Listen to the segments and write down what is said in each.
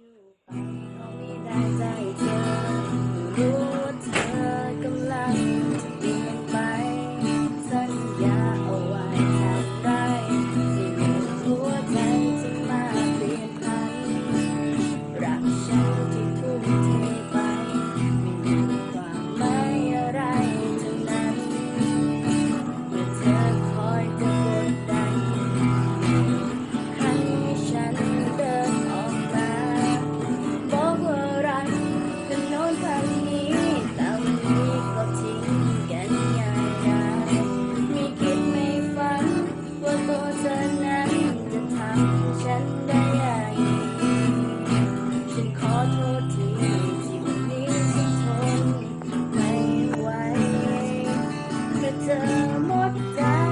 อ หมดใจ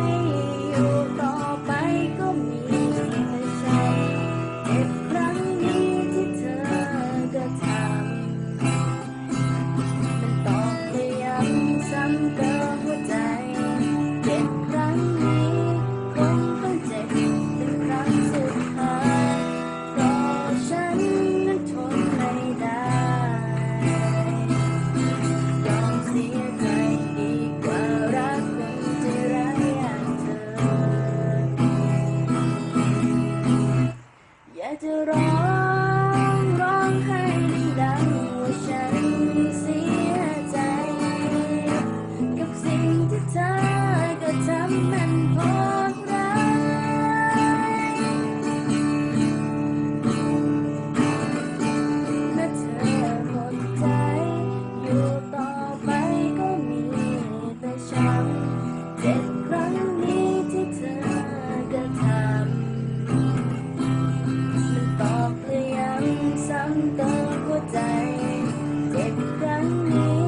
ร้องร้องให้ดังว่าฉันเสียใจ กับสิ่งที่เธอทำมันโหดร้ายเมื่อเธอหมดใจ อยู่ต่อไปก็มีแต่ช้ำ เกินหัวใจ เจ็บครั้งนี้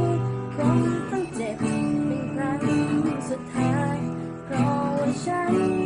คงต้องเจ็บเป็นครั้งสุดท้ายเพราะว่าฉัน